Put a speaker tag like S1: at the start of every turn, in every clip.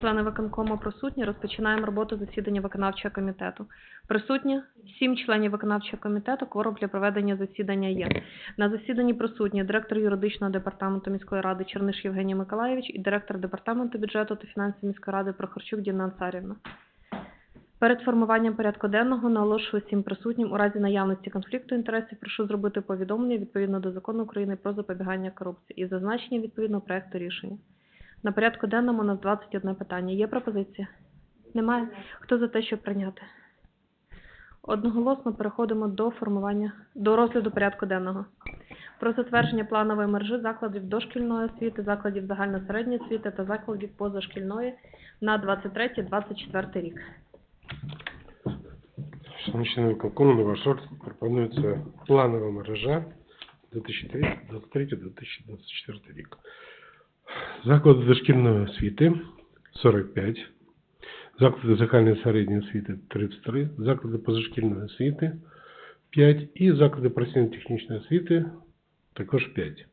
S1: Члени виконкому присутні. Розпочинаємо роботу засідання виконавчого комітету. Присутні сім членів виконавчого комітету. Кворум для проведення засідання є. На засіданні присутні директор юридичного департаменту міської ради Черниш Євгеній Миколайович і директор департаменту бюджету та фінансів міської ради Прохорчук Діна Ансарівна. Перед формуванням порядку денного наголошую всім присутнім у разі наявності конфлікту інтересів прошу зробити повідомлення відповідно до закону України про запобігання корупції і зазначення відповідного проекту рішення. На порядку денному у нас 21 питання. Є пропозиція? Немає? Хто за те, щоб прийняти? Одноголосно переходимо до формування, до розгляду порядку денного. Про затвердження планової мережі закладів дошкільної освіти, закладів загальносередньої освіти та закладів позашкільної на 23-24 рік.
S2: Шановні виконкому, на ваш розгляд пропонується планова мережа 2023-2024 рік. Заклади дошкільної освіти 45, заклади загальної середньої освіти 33, заклади позашкільної освіти 5 і заклади професійно-технічної освіти також 5.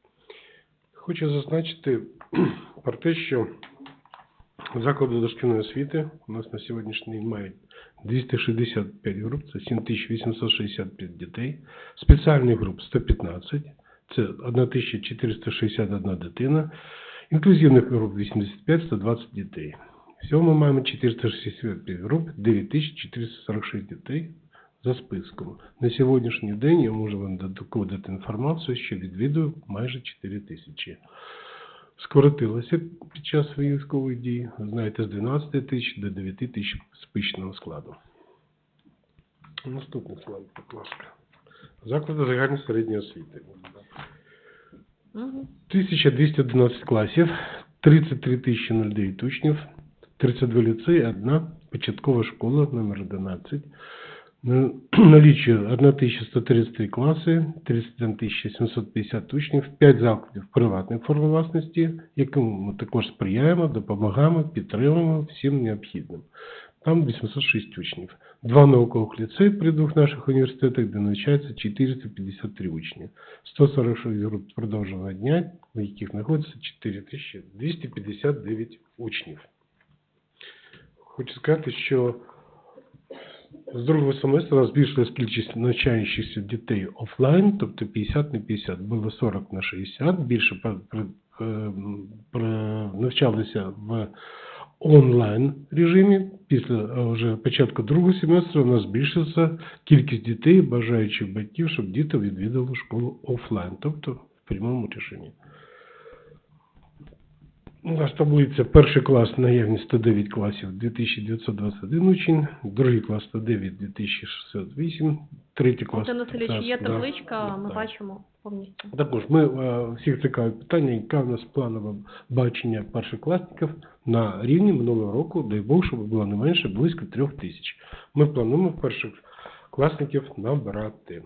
S2: Хочу зазначити про те, що заклади дошкільної освіти у нас на сьогоднішній день мають 265 груп, це 7865 дітей. Спеціальних груп 115, це 1461 дитина. Інклюзивних груп 85, 120 дітей. Всього ми маємо 465 груп, 9446 дітей за списком. На сьогоднішній день я можу вам додатково інформацію, що відвідую майже 4 тисячі. Скоротилося під час військових дій, знаєте, з 12 тисяч до 9 тисяч спичного складу. Наступний слайд, будь ласка. Заклади загальної середньої освіти.
S1: Угу.
S2: 1211 класів, 33 тисячі 09 учнів, 32 ліцеї, одна початкова школа номер 11. На- Налічує 1133 класи, 31 750 учнів, 5 закладів приватної форми власності, яким ми також сприяємо, допомагаємо, підтримуємо всім необхідним. Там 806 учнів. Два наукових ліцеї при двох наших університетах, де навчається 453 учні. 146 груп продовженого дня, в яких знаходиться 4259 учнів. Хочу сказати, що з другого семестру збільшилась кількість навчаючихся дітей офлайн, тобто 50 на 50, було 40 на 60, більше навчалися в онлайн режимі. Після е, вже початку другого семестру у нас збільшиться кількість дітей, бажаючих батьків, щоб діти відвідали школу офлайн, тобто в прямому режимі. У нас таблиця перший клас наявність 109 класів 2921 учень, другий клас 109 2608, третій клас.
S1: Це селі, є
S2: 15, да,
S1: табличка, ми
S2: да.
S1: бачимо повністю.
S2: Також ми е, всіх цікавить питання, яке в нас планове бачення першокласників на рівні минулого року, дай Бог, щоб було не менше близько трьох тисяч. Ми плануємо перших класників набирати.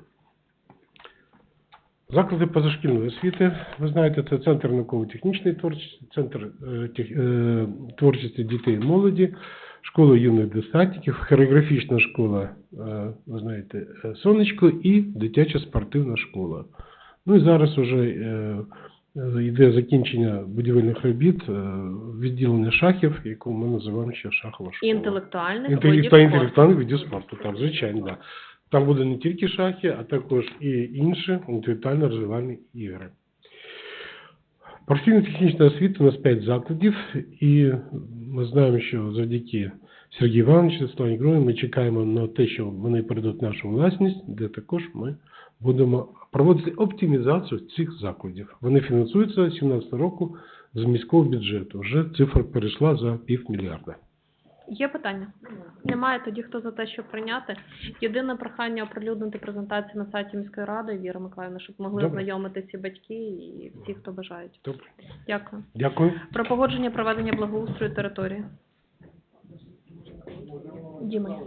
S2: Заклади позашкільної освіти, ви знаєте, це центр науково-технічної творчості, центр е, е, творчості дітей і молоді, школа юних десантників, хореографічна школа, е, ви знаєте, е, сонечко і дитяча спортивна школа. Ну і зараз вже е, йде закінчення будівельних робіт, е, відділення шахів, яку ми називаємо ще шахова школа. та
S1: спорту.
S2: інтелектуальний видів спорту, так, звичайно, да. Там буде не тільки шахи, а також і інші інтелектуально розвивальні ігри. Професійно-технічна освіта у нас 5 закладів, і ми знаємо, що завдяки Сергію Івановичу, Світлані Грою ми чекаємо на те, що вони перейдуть нашу власність, де також ми будемо проводити оптимізацію цих закладів. Вони фінансуються з 2017 року з міського бюджету. Вже цифра перейшла за півмільярда.
S1: Є питання? Немає тоді, хто за те, щоб прийняти. Єдине прохання оприлюднити презентацію на сайті міської ради, Віра Миколаївна, щоб могли
S2: Добре.
S1: ознайомитися батьки, і всі, хто бажають.
S2: Добре.
S1: Дякую.
S2: Дякую.
S1: Про погодження проведення благоустрою території. Діма.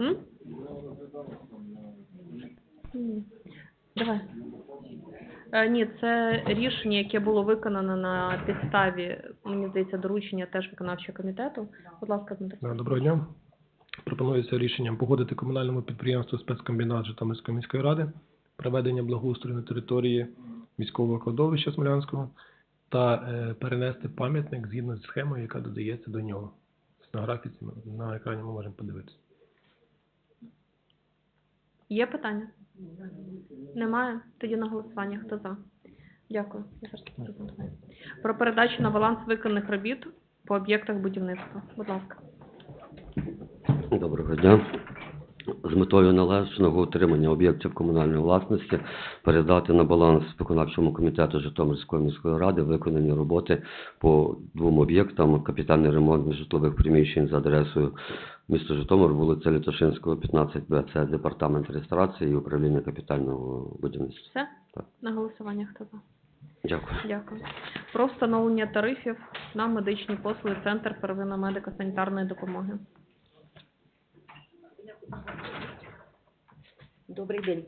S1: М? Давай. Е, ні, це рішення, яке було виконано на підставі, мені здається, доручення теж виконавчого комітету. Будь ласка, Дмитро.
S3: Да, Доброго дня. Пропонується рішенням погодити комунальному підприємству спецкомбінат Житомирської міської ради проведення благоустрою на території міського кладовища Смолянського та е, перенести пам'ятник згідно з схемою, яка додається до нього. На графіці на екрані ми можемо подивитися.
S1: Є питання? Немає? Тоді на голосування. Хто за? Дякую. Про передачу на баланс виконаних робіт по об'єктах будівництва. Будь ласка.
S4: Доброго дня. З метою належного утримання об'єктів комунальної власності передати на баланс виконавчому комітету Житомирської міської ради виконані роботи по двом об'єктам капітальний ремонт житлових приміщень за адресою місто Житомир, вулиця Літошинського, 15Б. Це департамент реєстрації і управління капітального будівництва.
S1: Все?
S4: Так.
S1: На голосування хто за?
S4: Дякую.
S1: Дякую. Про встановлення тарифів на медичні послуги Центр первинної медико-санітарної допомоги.
S5: Добрий день.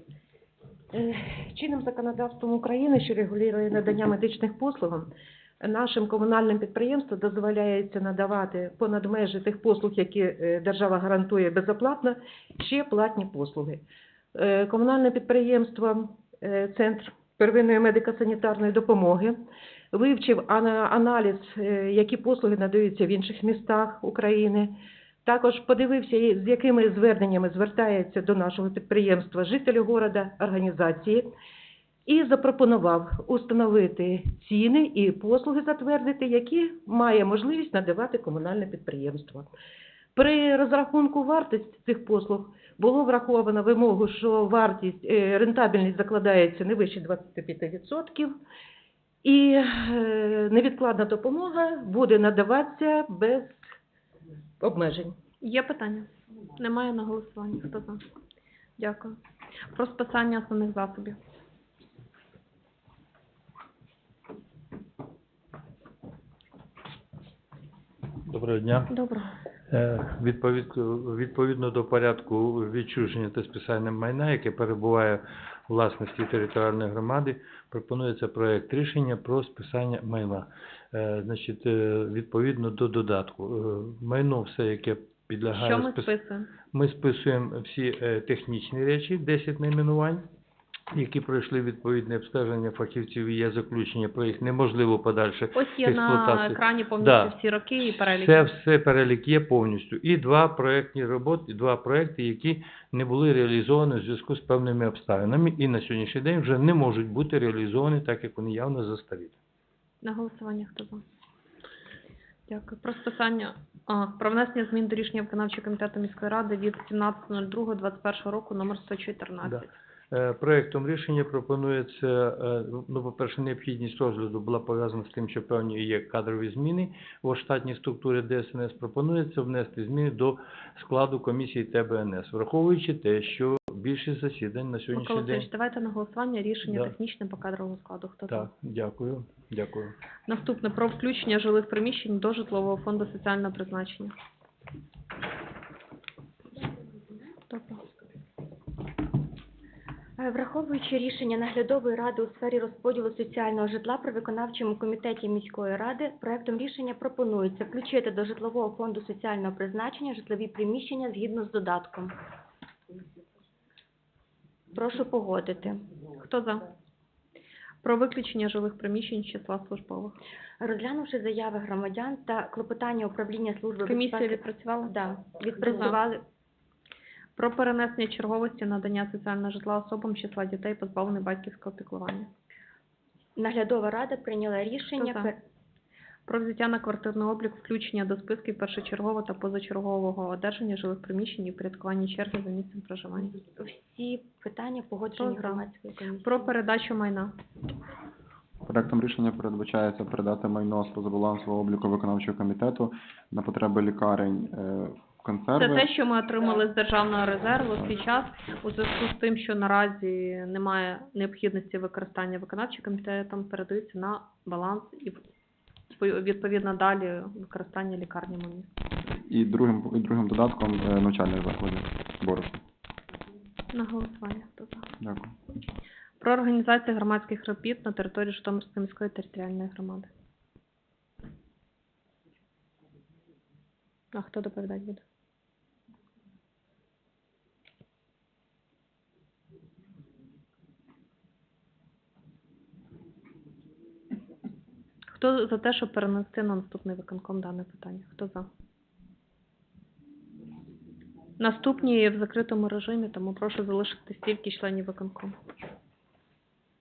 S5: Е, Чинним законодавством України, що регулює надання медичних послуг, нашим комунальним підприємствам дозволяється надавати понад межі тих послуг, які е, держава гарантує безоплатно, ще платні послуги. Е, Комунальне підприємство Центр первинної медико-санітарної допомоги вивчив аналіз, які послуги надаються в інших містах України, також подивився, з якими зверненнями звертається до нашого підприємства жителі города, організації, і запропонував установити ціни і послуги затвердити, які має можливість надавати комунальне підприємство. При розрахунку вартості цих послуг було враховано вимогу, що вартість, е, рентабельність закладається не вище 25%, і е, невідкладна допомога буде надаватися без обмежень.
S1: Є питання? Немає на голосування. Хто за? Дякую. Про списання основних засобів.
S6: Доброго дня.
S1: Добре.
S6: Е, Відповідно до порядку відчуження та списання майна, яке перебуває власності територіальної громади, пропонується проект рішення про списання майна. Е, Значить, е, відповідно до додатку, е, майно все, яке підлягає
S1: Що ми
S6: спис-
S1: списуємо?
S6: ми списуємо всі технічні речі, 10 найменувань, які пройшли відповідне обстеження фахівців і є заключення про їх неможливо подальше
S1: Ось є на екрані повністю
S6: Да.
S1: всі роки і перелік.
S6: Це все перелік є повністю. І два проектні роботи, два проекти, які не були реалізовані в зв'язку з певними обставинами, і на сьогоднішній день вже не можуть бути реалізовані, так як вони явно застаріли.
S1: На голосування хто за? Дякую. Про списання, а, про внесення змін до рішення виконавчого комітету міської ради від 17.02.21 року номер 114.
S6: Да. Е, Проектом рішення пропонується, е, ну, по-перше, необхідність розгляду була пов'язана з тим, що певні є кадрові зміни у штатній структурі ДСНС. Пропонується внести зміни до складу комісії ТБНС, враховуючи те, що більшість засідань на сьогоднішній
S1: Микола
S6: день.
S1: Давайте на голосування рішення
S6: Да.
S1: технічне по кадровому складу. Хто?
S6: Так, дякую, дякую.
S1: Наступне про включення жилих приміщень до житлового фонду соціального призначення. Добре.
S7: Е, Враховуючи рішення наглядової ради у сфері розподілу соціального житла при виконавчому комітеті міської ради, проектом рішення пропонується включити до житлового фонду соціального призначення житлові приміщення згідно з додатком. Прошу погодити.
S1: Хто за? Про виключення жилих приміщень з числа службових.
S7: Розглянувши заяви громадян та клопотання управління служби
S1: Комісія
S7: безпеки,
S1: відпрацювала?
S7: да, відпрацювали
S1: Про перенесення черговості надання соціального житла особам з числа дітей, позбавлених батьківського піклування.
S7: наглядова рада прийняла рішення
S1: Про взяття на квартирний облік, включення до списків першочергового та позачергового одержання жилих приміщень і порядкування черги за місцем проживання.
S7: всі питання погоджені комісією.
S1: Про передачу майна.
S8: Проектом рішення передбачається передати майно з позабалансового обліку виконавчого комітету на потреби лікарень е, консерви.
S1: Це те, що ми отримали з державного резерву в свій час у зв'язку з тим, що наразі немає необхідності використання виконавчим комітетом, передаються на баланс і в- відповідно далі використання лікарнями міста.
S8: І другим, і другим додатком е, навчальних закладів Боруса.
S1: На голосування. Хто за?
S8: Дякую.
S1: Про організацію громадських робіт на території Житомирської міської територіальної громади. А хто доповідати буде? Хто за те, щоб перенести на наступний виконком дане питання? Хто за? Наступні в закритому режимі, тому прошу залишити стільки членів виконкому.